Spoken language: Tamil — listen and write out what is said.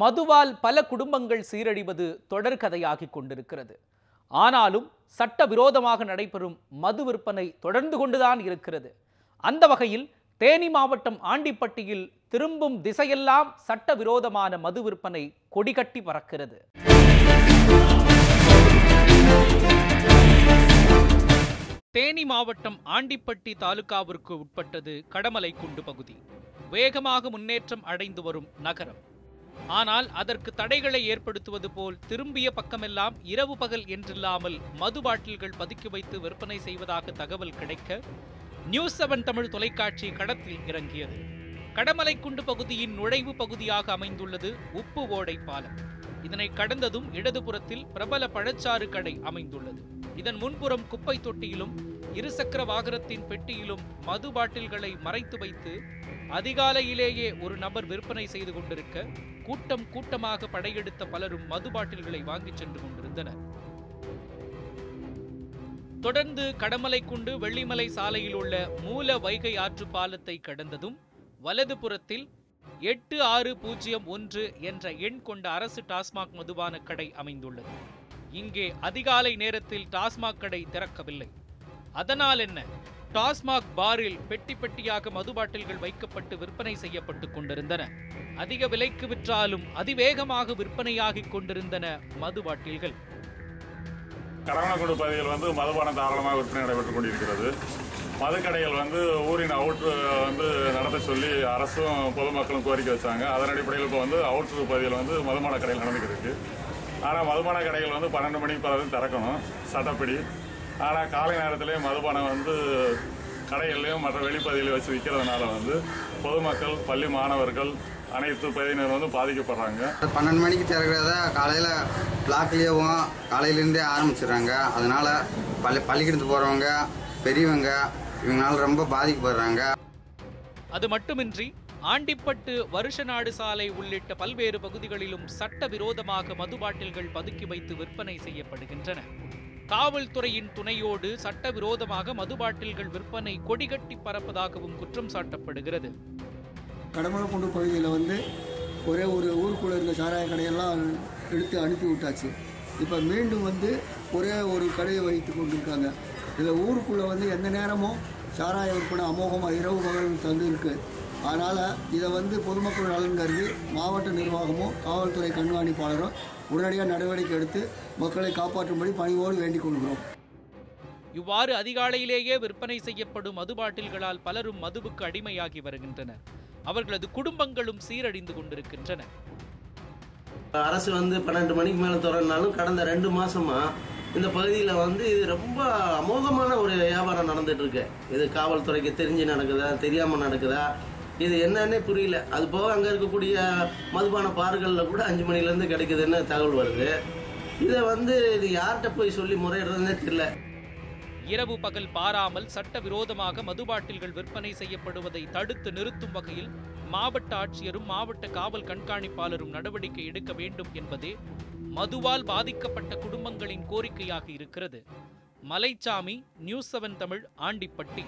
மதுவால் பல குடும்பங்கள் சீரழிவது தொடர்கதையாகிக் கொண்டிருக்கிறது. ஆனாலும் சட்டவிரோதமாக நடைபெறும் மது விற்பனை தொடர்ந்து கொண்டுதான் இருக்கிறது. அந்த வகையில் தேனி மாவட்டம் ஆண்டிப்பட்டியில் திரும்பும் திசையெல்லாம் சட்டவிரோதமான மது விற்பனை கொடிகட்டி பறக்கிறது. தேனி மாவட்டம் ஆண்டிப்பட்டி தாலுகாவிற்கு உட்பட்டது கடமலை குண்டு பகுதி. வேகமாக முன்னேற்றம் அடைந்து வரும் நகரம். ஆனால் அதற்கு தடைகளை ஏற்படுத்துவது போல் திரும்பிய பக்கமெல்லாம் இரவு பகல் என்றில்லாமல் மது பாட்டில்கள் பதுக்கி வைத்து விற்பனை செய்வதாக தகவல் கிடைக்க நியூஸ் செவன் தமிழ் தொலைக்காட்சி கடத்தில் இறங்கியது. கடமலைக்குண்டு பகுதியின் நுழைவு பகுதியாக அமைந்துள்ளது உப்பு ஓடை பாலம் இதனை கடந்ததும் இடதுபுறத்தில் பிரபல பழச்சாறு கடை அமைந்துள்ளது. இதன் முன்புறம் குப்பை தொட்டியிலும் இருசக்கர வாகனத்தின் பெட்டியிலும் மது பாட்டில்களை மறைத்து வைத்து அதிகாலையிலேயே ஒரு நபர் விற்பனை செய்து கொண்டிருக்க கூட்டம் கூட்டமாக படையெடுத்த பலரும் மது பாட்டில்களை வாங்கிச் சென்று கொண்டிருந்தனர். தொடர்ந்து கடமலைக்குண்டு வெள்ளிமலை சாலையில் உள்ள மூல வைகை ஆற்று பாலத்தை கடந்ததும் வலதுபுறத்தில் எட்டு ஆறு பூஜ்ஜியம் ஒன்று என்ற எண் கொண்ட அரசு டாஸ்மாக் மதுபான கடை அமைந்துள்ளது. இங்கே அதிகாலை நேரத்தில் டாஸ்மாக் கடை திறக்கவில்லை. அதனால் என்ன? டாஸ்மாக் பாரில் பெட்டி பெட்டியாக மது பாட்டில்கள் வைக்கப்பட்டு விற்பனை செய்யப்பட்டு கொண்டிருந்தன. அதிக விலைக்கு விற்றாலும் அதிவேகமாக விற்பனையாகிக் கொண்டிருந்தன மது பாட்டில்கள். கடமனக்குண்டு பகுதியில் வந்து மதுபானம் தாராளமாக விற்பனை நடைபெற்றுக் கொண்டிருக்கிறது. மதுக்கடைகள் வந்து ஊரின் அவுட்ரு வந்து நடத்த சொல்லி அரசும் பொதுமக்களும் கோரிக்கை வச்சாங்க. அதன் அடிப்படையில் இப்போ வந்து அவுட்ரு பகுதியில் வந்து மதுபான கடைகள் நடந்துக்கிட்டு ஆனால் மதுபான கடைகள் வந்து பன்னெண்டு மணிக்கு பிறகு திறக்கணும் சட்டப்படி. ஆனால் காலை நேரத்திலே மதுபானம் வந்து கடைகள்லையும் மற்ற வெளிப்பகுதியிலையும் வச்சு விற்கிறதுனால வந்து பொதுமக்கள் பள்ளி மாணவர்கள் அனைத்து பகுதியினர் வந்து பாதிக்கப்படுறாங்க. பன்னெண்டு மணிக்கு திறக்கிறத காலையில் பிளாக்லேயும் காலையிலேருந்தே ஆரம்பிச்சிடுறாங்க. அதனால் பள்ளி பள்ளிக்கூடத்துக்கு போகிறவங்க பெரியவங்க இவங்களால ரொம்ப பாதிக்கப்படுறாங்க. அது மட்டுமின்றி ஆண்டிப்பட்டு வருஷநாடு சாலை உள்ளிட்ட பல்வேறு பகுதிகளிலும் சட்டவிரோதமாக மது பாட்டில்கள் பதுக்கி வைத்து விற்பனை செய்யப்படுகின்றன. காவல்துறையின் துணையோடு சட்டவிரோதமாக மது பாட்டில்கள் விற்பனை கொடிகட்டி பறப்பதாகவும் குற்றம் சாட்டப்படுகிறது. கடமலைக்குண்டு பகுதியில் வந்து ஒரே ஒரு ஊருக்குள்ளே இருந்த சாராய கடையெல்லாம் எடுத்து அனுப்பி விட்டாச்சு. இப்போ மீண்டும் வந்து ஒரே ஒரு கடையை வைத்து கொண்டிருக்காங்க. இதில் ஊருக்குள்ளே வந்து எந்த நேரமும் சாராய விற்பனை அமோகமாக இரவு பகல் தந்துருக்கு அதனால் இதை வந்து பொதுமக்கள் நலன் கருதி மாவட்ட நிர்வாகமும் காவல்துறை கண்காணிப்பாளரும் உடனடியாக நடவடிக்கை எடுத்து மக்களை காப்பாற்றும்படி பணிவோடு வேண்டிக் கொள்கிறோம். இவ்வாறு அதிகாலையிலேயே விற்பனை செய்யப்படும் மது பாட்டில்களால் பலரும் மதுவுக்கு அடிமையாகி வருகின்றனர். அவர்களது குடும்பங்களும் சீரழிந்து கொண்டிருக்கின்றன. அரசு வந்து பன்னெண்டு மணிக்கு மேலே திறனாலும் கடந்த ரெண்டு மாசமா இந்த பகுதியில் வந்து இது ரொம்ப அமோகமான ஒரு வியாபாரம் நடந்துட்டு இருக்கு இது காவல்துறைக்கு தெரிஞ்சு நடக்குதா தெரியாமல் நடக்குதா இது என்னன்னே புரியல. அது போக அங்கே இருக்கக்கூடிய மதுபான பாறுகளில் கூட அஞ்சு மணிலேருந்து கிடைக்குதுன்னு தகவல் வருது. இதை வந்து இது யார்கிட்ட போய் சொல்லி முறையிடுறதுன்னே தெரியல. இரவு பகல் பாராமல் சட்டவிரோதமாக மதுபாட்டில்கள் விற்பனை செய்யப்படுவதை தடுத்து நிறுத்தும் வகையில் மாவட்ட ஆட்சியரும் மாவட்ட காவல் கண்காணிப்பாளரும் நடவடிக்கை எடுக்க வேண்டும் என்பதே மதுவால் பாதிக்கப்பட்ட குடும்பங்களின் கோரிக்கையாக இருக்கிறது. Malaichami news seven Tamil Andipatti.